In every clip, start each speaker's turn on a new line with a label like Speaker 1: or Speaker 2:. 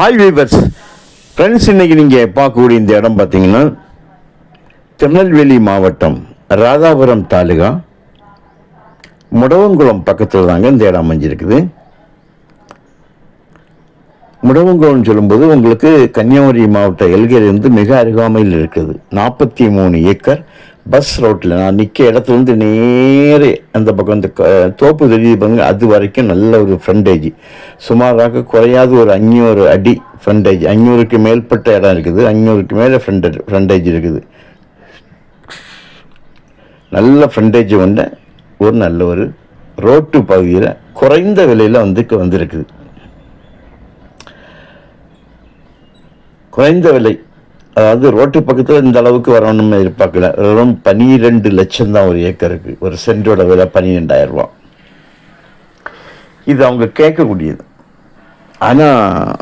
Speaker 1: Hi viewers friends இன்னைக்கு நீங்கள் பார்க்கக்கூடிய இந்த இடம் பார்த்தீங்கன்னா திருநெல்வேலி மாவட்டம் ராதாபுரம் தாலுகா முடவங்குளம் பக்கத்தில் தாங்க இந்த இடம் அமைஞ்சிருக்குது. முடவங்கோன்னு சொல்லும்போது உங்களுக்கு கன்னியாகுமரி மாவட்ட எல்கையிலிருந்து மிக அருகாமையில் இருக்குது. நாற்பத்தி மூணு ஏக்கர் பஸ் ரோட்டில். நான் நிற்க இடத்துலேருந்து நேரே அந்த பக்கம் அந்த க- தோப்பு தெரியுது பாருங்க அது வரைக்கும் நல்ல ஒரு ஃப்ரண்டேஜ் சுமாராக குறையாது ஒரு அஞ்சூறு அடி ஃப்ரண்டேஜ் அஞ்சூறுக்கு மேற்பட்ட இடம் இருக்குது. அஞ்சூறுக்கு மேலே ஃப்ரண்டேஜ் ஃப்ரண்டேஜ் இருக்குது. நல்ல ஃப்ரண்டேஜ் கொண்ட ஒரு நல்ல ஒரு ரோட்டு பகுதியில் குறைந்த விலையில் வந்து வந்திருக்குது. குறைந்த விலை அதாவது ரோட்டு பக்கத்தில் இந்த அளவுக்கு வரணும்னு எதிர்பார்க்கல. வெறும் பனிரெண்டு லட்சம் தான் ஒரு ஏக்கருக்கு. ஒரு சென்டோட விலை பன்னிரெண்டாயிரம் ரூபா இது அவங்க கேட்கக்கூடியது. ஆனால்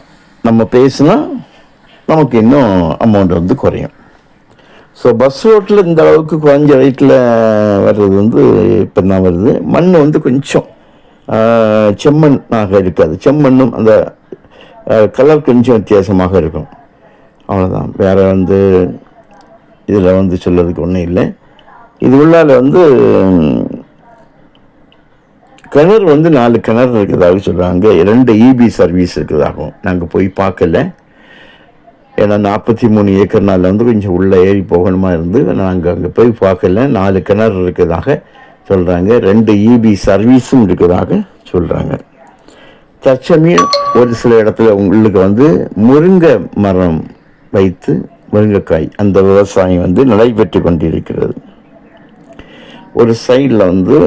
Speaker 1: நம்ம பேசினா நமக்கு இன்னும் அமௌண்ட் வந்து குறையும். ஸோ பஸ் ரோட்டில் இந்த அளவுக்கு குறைஞ்ச ரேட்டில் வர்றது வந்து இப்போ தான் வருது? மண் வந்து கொஞ்சம் செம்மண்ணாக இருக்காது. செம்மண்ணும் அந்த கலர் கொஞ்சம் வித்தியாசமாக இருக்கும். அவ்வளோதான் வேறு வந்து இதில் வந்து சொல்கிறதுக்கு ஒன்றும் இல்லை. இது உள்ளால வந்து கிணறு வந்து நாலு கிணறு இருக்கிறதாக சொல்கிறாங்க இரண்டு இபி சர்வீஸ் இருக்கிறதாகவும் நாங்கள் போய் பார்க்கல. ஏன்னா நாற்பத்தி மூணு ஏக்கர்னால வந்து கொஞ்சம் உள்ளே ஏறி போகணுமா இருந்து நாங்கள் அங்கே போய் பார்க்கல. நாலு கிணறு இருக்கிறதாக சொல்கிறாங்க ரெண்டு இபி சர்வீஸும் இருக்கிறதாக சொல்கிறாங்க தற்சமயம் ஒரு சில இடத்துல உங்களுக்கு வந்து முருங்கை மரம் வைத்து முருங்கைக்காய் அந்த விவசாயம் வந்து நடைபெற்று கொண்டிருக்கிறது. ஒரு சைடில் வந்து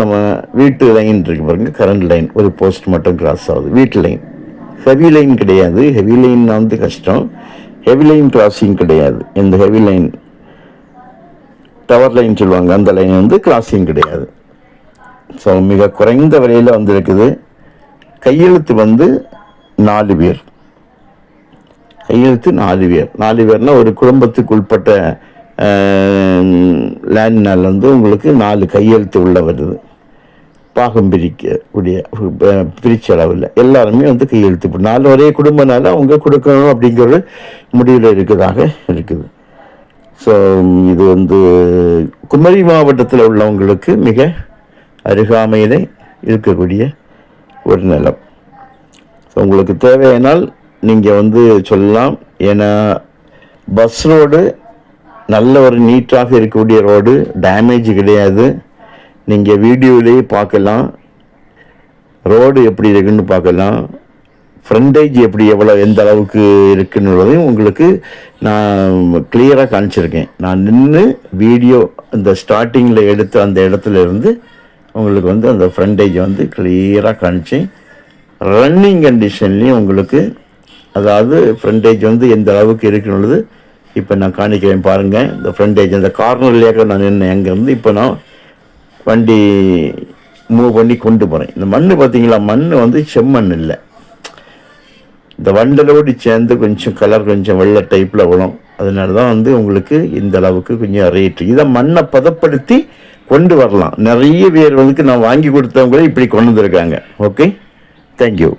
Speaker 1: நம்ம வீட்டு லைன் இருக்கு பாருங்க கரண்ட் லைன் ஒரு போஸ்ட் மட்டும் கிராஸ் ஆகுது. வீட்டு லைன் ஹெவி லைன் கிடையாது. ஹெவி லைன் வந்து கஷ்டம். ஹெவி லைன் கிராசிங் கிடையாது. இந்த ஹெவி லைன் டவர் லைன் சொல்லுவாங்க அந்த லைன் வந்து கிராசிங் கிடையாது. ஸோ மிக குறைந்த விலையில் வந்திருக்குது. கையெழுத்து வந்து நாலு பேர். கையெழுத்து நாலு பேர் நாலு பேர்னா ஒரு குடும்பத்துக்கு உட்பட்ட லேண்ட்னால் வந்து உங்களுக்கு நாலு கையெழுத்து உள்ள வருது. பாகம் பிரிக்கக்கூடிய பிரிச்ச அளவில். எல்லாருமே வந்து கையெழுத்து இப்போ நாலு ஒரே குடும்பனால அவங்க கொடுக்கணும் அப்படிங்கிற ஒரு முடிவில் இருக்கிறதாக இருக்குது. ஸோ இது வந்து குமரி மாவட்டத்தில் உள்ளவங்களுக்கு மிக அருகாமையிலே இருக்கக்கூடிய ஒரு நிலம். ஸோ உங்களுக்கு தேவையானால் நீங்கள் வந்து சொல்லலாம். ஏன்னா பஸ் ரோடு நல்ல ஒரு நீட்டாக இருக்கக்கூடிய ரோடு டேமேஜ் கிடையாது. நீங்கள் வீடியோவிலேயே பார்க்கலாம். ரோடு எப்படி இருக்குன்னு பார்க்கலாம். ஃப்ரண்டேஜ் எப்படி எவ்வளோ எந்த அளவுக்கு இருக்குன்னுள்ளதையும் உங்களுக்கு நான் கிளியராக காமிச்சிருக்கேன். நான் நின்று வீடியோ அந்த ஸ்டார்டிங்கில் எடுத்த அந்த இடத்துல இருந்து உங்களுக்கு வந்து அந்த ஃப்ரண்டேஜ் வந்து கிளியராக காமிச்சேன். ரன்னிங் கண்டிஷன்லேயும் உங்களுக்கு அதாவது ஃப்ரண்டேஜ் வந்து எந்த அளவுக்கு இருக்குன்னுள்ளது இப்போ நான் காணிக்கிறேன் பாருங்கள் இந்த ஃப்ரண்டேஜ் அந்த கார்னர்லேயே நான் நின்னேன். அங்கேருந்து இப்போ நான் வண்டி மூவ் பண்ணி கொண்டு போகிறேன் இந்த மண் பார்த்தீங்களா மண் வந்து செம்மண் இல்லை. இந்த வண்டலோடு சேர்ந்து கொஞ்சம் கலர் கொஞ்சம் வெள்ளை டைப்பில் விழும் அதனால தான் வந்து உங்களுக்கு இந்த அளவுக்கு கொஞ்சம் ரேட்டு இதை மண்ணை பதப்படுத்தி கொண்டு வரலாம். நிறைய பேர் வந்து நான் வாங்கி கொடுத்தவங்களே இப்படி கொண்டு வந்திருக்காங்க. Okay thank you